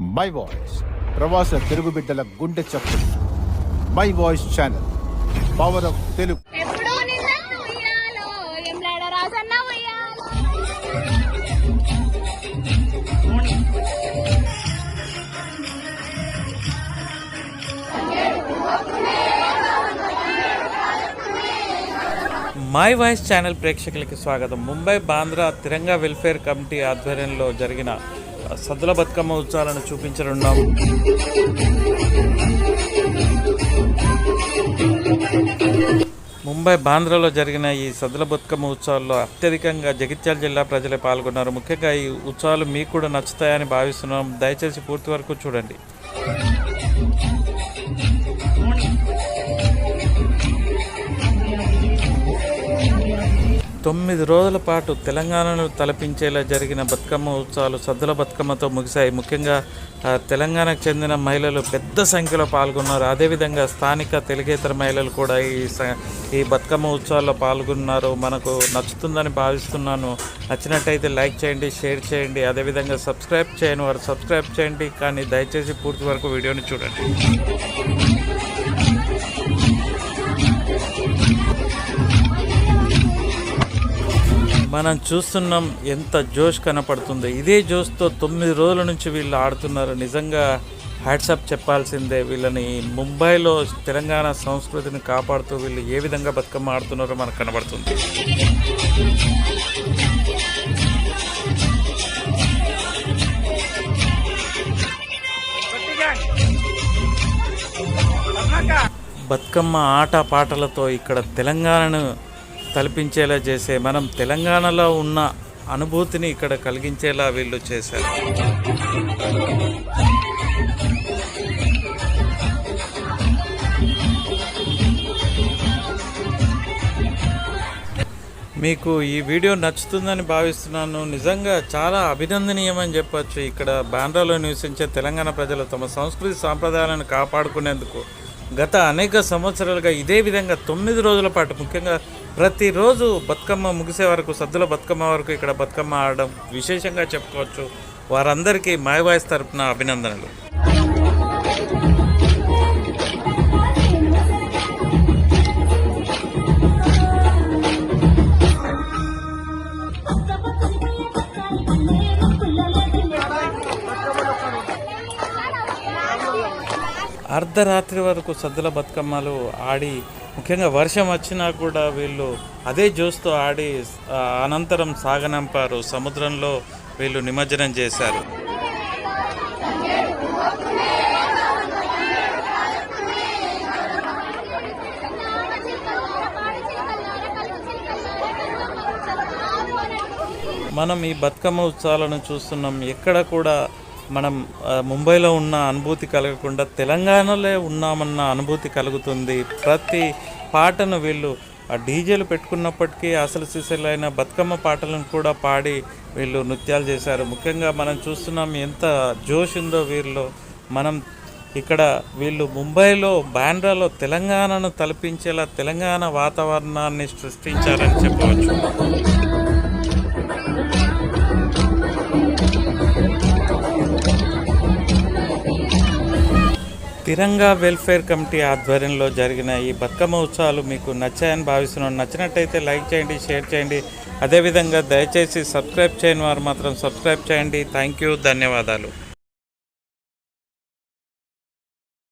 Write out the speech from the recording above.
My voice ప్రవాస తెలుగు బిడ్డల గుండె చప్పుడు. My voice channel power of Telugu my voice channel ప్రేక్షకులకి స్వాగతం. ముంబై బాంద్రా తిరంగా వెల్ఫేర్ కమిటీ ఆధ్వర్యంలో జరిగిన సద్దుల బతుకమ్మ ఉత్సవాలను చూపించనున్నాం. ముంబై బాంద్రాలో జరిగిన ఈ సద్దుల బతుకమ్మ ఉత్సవాల్లో అత్యధికంగా జగిత్యాల జిల్లా ప్రజలే పాల్గొన్నారు. ముఖ్యంగా ఈ ఉత్సవాలు మీకు కూడా నచ్చుతాయని భావిస్తున్నాం. దయచేసి పూర్తి వరకు చూడండి. తొమ్మిది రోజుల పాటు తెలంగాణను తలపించేలా జరిగిన బతుకమ్మ ఉత్సవాలు సద్దుల బతుకమ్మతో ముగిశాయి. ముఖ్యంగా తెలంగాణకు చెందిన మహిళలు పెద్ద సంఖ్యలో పాల్గొన్నారు. అదేవిధంగా స్థానిక తెలుగేతర మహిళలు కూడా ఈ స- ఈ బతుకమ్మ ఉత్సవాల్లో పాల్గొన్నారు. మనకు నచ్చుతుందని భావిస్తున్నాను. నచ్చినట్టయితే లైక్ చేయండి షేర్ చేయండి. అదేవిధంగా సబ్స్క్రైబ్ చేయని వారు సబ్స్క్రైబ్ చేయండి. కానీ దయచేసి పూర్తి వరకు వీడియోని చూడండి. మనం చూస్తున్నాం ఎంత జోష్ కనపడుతుంది. ఇదే జోష్తో తొమ్మిది రోజుల నుంచి వీళ్ళు ఆడుతున్నారు. నిజంగా హ్యాట్సప్ చెప్పాల్సిందే వీళ్ళని ముంబైలో తెలంగాణ సంస్కృతిని కాపాడుతూ వీళ్ళు ఏ విధంగా బతుకమ్మ ఆడుతున్నారో మనకు కనబడుతుంది. బతుకమ్మ ఆట పాటలతో ఇక్కడ తెలంగాణను తలపించేలా చేసే మనం తెలంగాణలో ఉన్న అనుభూతిని ఇక్కడ కలిగించేలా వీళ్ళు చేశారు. మీకు ఈ వీడియో నచ్చుతుందని భావిస్తున్నాను. నిజంగా చాలా అభినందనీయమని చెప్పచ్చు. ఇక్కడ బాండ్రాలో నివసించే తెలంగాణ ప్రజలు తమ సంస్కృతి సాంప్రదాయాలను కాపాడుకునేందుకు గత అనేక సంవత్సరాలుగా ఇదే విధంగా తొమ్మిది రోజుల పాటు ముఖ్యంగా ప్రతిరోజు బతుకమ్మ ముగిసే వరకు సద్దుల బతుకమ్మ వరకు ఇక్కడ బతుకమ్మ ఆడడం విశేషంగా చెప్పుకోవచ్చు. వారందరికీ మాయవాయిస్ తరపున అభినందనలు. అర్ధరాత్రి వరకు సద్దుల బతుకమ్మలు ఆడి ముఖ్యంగా వర్షం వచ్చినా కూడా వీళ్ళు అదే జోస్తో ఆడి అనంతరం సాగనంపారు. సముద్రంలో వీళ్ళు నిమజ్జనం చేశారు. మనం ఈ బతుకమ్మ ఉత్సవాలను చూస్తున్నాం. ఎక్కడ కూడా మనం ముంబైలో ఉన్న అనుభూతి కలగకుండా తెలంగాణలో ఉన్నామన్న అనుభూతి కలుగుతుంది. ప్రతి పాటను వీళ్ళు ఆ డీజేలు పెట్టుకున్నప్పటికీ అసలు సిసలైన బతుకమ్మ పాటలను కూడా పాడి వీళ్ళు నృత్యాలు చేశారు. ముఖ్యంగా మనం చూస్తున్నాం ఎంత జోష్ ఉందో వీరిలో. మనం ఇక్కడ వీళ్ళు ముంబైలో బాండ్రాలో తెలంగాణను తలపించేలా తెలంగాణ వాతావరణాన్ని సృష్టించారని చెప్పవచ్చు. తిరంగా వెల్ఫేర్ కమిటీ ఆధ్వర్యంలో జరిగిన ఈ బతుకమ్మ ఉత్సవాలు మీకు నచ్చాయని భావిస్తున్నాను నచ్చినట్టయితే లైక్ చేయండి షేర్ చేయండి. అదేవిధంగా దయచేసి సబ్స్క్రైబ్ చేయని వారు మాత్రం సబ్స్క్రైబ్ చేయండి. Thank you. ధన్యవాదాలు.